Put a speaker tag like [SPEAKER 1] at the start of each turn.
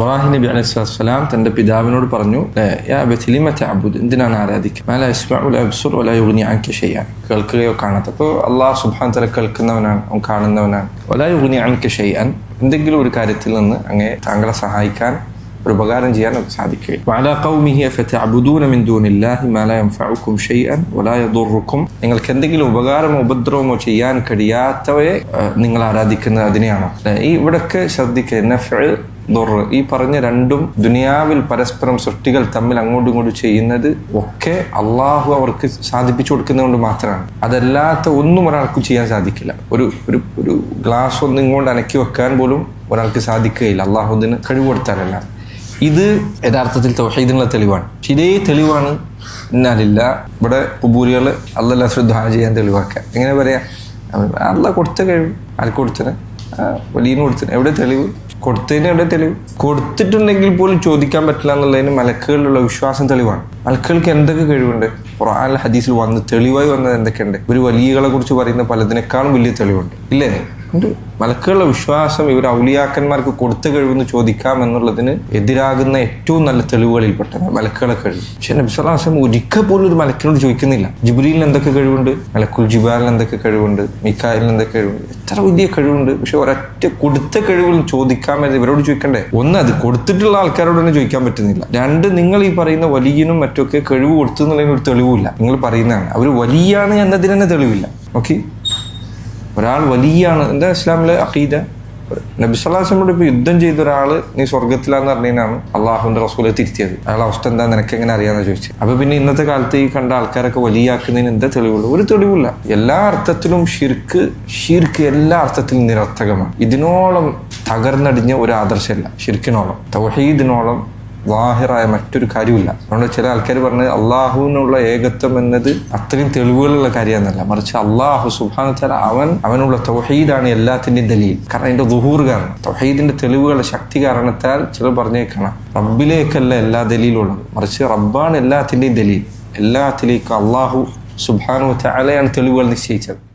[SPEAKER 1] ഇബ്രാഹിം നബി അലൈഹി തന്റെ പിതാവിനോട് പറഞ്ഞു അബുദ് എന്തിനാണ് ആരാധിക്കുക കേൾക്കുകയോ കാണാത്ത. അപ്പോൾ അള്ളാഹ് സുബാൻ തല കേൾക്കുന്നവനാണ് അവൻ കാണുന്നവനാണ്. ഒലായുഗുനി അൻക്ക് ഷെയ്യാൻ എന്തെങ്കിലും ഒരു കാര്യത്തിൽ നിന്ന് അങ്ങനെ താങ്കളെ സഹായിക്കാൻ ഒരു ഉപകാരം ചെയ്യാൻ നമുക്ക് സാധിക്കുകയും നിങ്ങൾക്ക് എന്തെങ്കിലും ഉപകാരമോ ഉപദ്രവമോ ചെയ്യാൻ കഴിയാത്തവയെ നിങ്ങൾ ആരാധിക്കുന്നത് അതിനെയാണോ? ഈ ഇവിടൊക്കെ ശ്രദ്ധിക്കുക ദുർ. ഈ പറഞ്ഞ രണ്ടും ദുനിയാവിൽ പരസ്പരം സൃഷ്ടികൾ തമ്മിൽ അങ്ങോട്ടും ഇങ്ങോട്ടും ചെയ്യുന്നത് ഒക്കെ അള്ളാഹു അവർക്ക് സാധിപ്പിച്ചു കൊടുക്കുന്നതുകൊണ്ട് മാത്രമാണ്. അതല്ലാത്ത ഒന്നും ഒരാൾക്കും ചെയ്യാൻ സാധിക്കില്ല. ഒരു ഒരു ഒരു ഗ്ലാസ് ഒന്ന് ഇങ്ങോട്ട് അനക്കി വെക്കാൻ പോലും ഒരാൾക്ക് സാധിക്കുകയില്ല. അള്ളാഹു അതിന് കഴിവ് കൊടുത്താലല്ല. ഇത് യഥാർത്ഥത്തിൽ തൗഹീദിനുള്ള തെളിവാണ്. ഇതേ തെളിവാണ് എന്നാലില്ല ഇവിടെ കുബൂരികൾ അല്ലല്ല ശ്രദ്ധ ചെയ്യാൻ തെളിവാക്കുക. എങ്ങനെ പറയാ? അല്ല കൊടുത്ത കഴിവ്. ആർക്ക് കൊടുത്തിന് വലിയ കൊടുത്തിന് എവിടെ തെളിവ്? കൊടുത്തതിന് എവിടെ തെളിവ് കൊടുത്തിട്ടുണ്ടെങ്കിൽ പോലും ചോദിക്കാൻ പറ്റില്ല എന്നുള്ളതിന് മലക്കുകളിലുള്ള വിശ്വാസം തെളിവാണ്. മലക്കുകൾക്ക് എന്തൊക്കെ കഴിവുണ്ട്? ഖുർആൻ ഹദീസിൽ വന്ന് തെളിവായി വന്നത് എന്തൊക്കെയുണ്ട്? ഒരു വലിയകളെ കുറിച്ച് പറയുന്ന പലതിനേക്കാളും വലിയ തെളിവുണ്ട്. ഇല്ലേ? ഉണ്ട്. മലക്കുകളുടെ വിശ്വാസം ഇവർ ഔലിയാക്കന്മാർക്ക് കൊടുത്തു കഴിവെന്ന് ചോദിക്കാം എന്നുള്ളതിന് എതിരാകുന്ന ഏറ്റവും നല്ല തെളിവുകളിൽ പെട്ടത് മലക്കുകളെ കഴിവ്. പക്ഷെ നബിസ്വലാസം ഒരിക്കൽ പോലും ഒരു മലക്കിനോട് ചോദിക്കുന്നില്ല. ജിബ്രീലിന് എന്തൊക്കെ കഴിവുണ്ട്? മലക്കുൽ ജിബാലിന് എന്തൊക്കെ കഴിവുണ്ട്? മിക്കായിൽ എന്തൊക്കെ കഴിവുണ്ട്? എത്ര വലിയ കഴിവുണ്ട്? പക്ഷെ ഒരൊറ്റ കൊടുത്ത കഴിവുകൾ ചോദിക്കാമെന്ന് ഇവരോട് ചോദിക്കണ്ടേ? ഒന്ന് അത് കൊടുത്തിട്ടുള്ള ആൾക്കാരോട് തന്നെ ചോദിക്കാൻ പറ്റുന്നില്ല. രണ്ട് നിങ്ങൾ ഈ പറയുന്ന വലിയനും മറ്റൊക്കെ കഴിവ് കൊടുത്തു എന്നുള്ളതിന് ഒരു തെളിവില്ല നിങ്ങൾ പറയുന്നതാണ്. അവർ വലിയാണ് എന്നതിന് തന്നെ തെളിവില്ല. ഓക്കെ ഒരാൾ വലിയാണ്. എന്താ ഇസ്ലാമിലെ അഖീദ? നബി സ്വലാസ്ലമോട് ഇപ്പൊ യുദ്ധം ചെയ്ത ഒരാൾ നീ സ്വർഗത്തിലാന്ന് പറഞ്ഞതിനാണ് അള്ളാഹുന്റെ റസൂലെ തിരുത്തിയത്. അയാളെ അവസ്ഥ എന്താ? നിനക്ക് എങ്ങനെ അറിയാന്ന് ചോദിച്ചു അപ്പൊ പിന്നെ ഇന്നത്തെ കാലത്ത് ഈ കണ്ട ആൾക്കാരൊക്കെ വലിയാക്കുന്നതിന് എന്താ തെളിവുള്ളൂ? ഒരു തെളിവില്ല എല്ലാ അർത്ഥത്തിലും ഷിർക്ക് ഷിർക്ക് എല്ലാ അർത്ഥത്തിലും നിരർത്ഥകമാണ്. ഇതിനോളം തകർന്നടിഞ്ഞ ഒരു ആദർശമല്ല. ഷിർക്കിനോളം തൗഹീദിനോളം വാഹിറായ മറ്റൊരു കാര്യമില്ല അതുകൊണ്ട് ചില ആൾക്കാർ പറഞ്ഞത് അള്ളാഹുവിനുള്ള ഏകത്വം എന്നത് അത്രയും തെളിവുകളുള്ള കാര്യമെന്നല്ല മറിച്ച് അള്ളാഹു സുബാന അവൻ അവനുള്ള തൗഹീദാണ് എല്ലാത്തിന്റെയും ദലീൽ. കാരണം അതിന്റെ ദുഹൂർ കാരണം. തൗഹീദിന്റെ തെളിവുകളുടെ ശക്തി കാരണത്താൽ ചിലർ പറഞ്ഞേക്കണം. റബ്ബിലേക്കല്ല എല്ലാ ദലീലുള്ളത് മറിച്ച് റബ്ബാണ് എല്ലാത്തിന്റെയും ദലീൽ. എല്ലാത്തിലേക്കും അള്ളാഹു സുബാനു ചാലയാണ് തെളിവുകൾ നിശ്ചയിച്ചത്.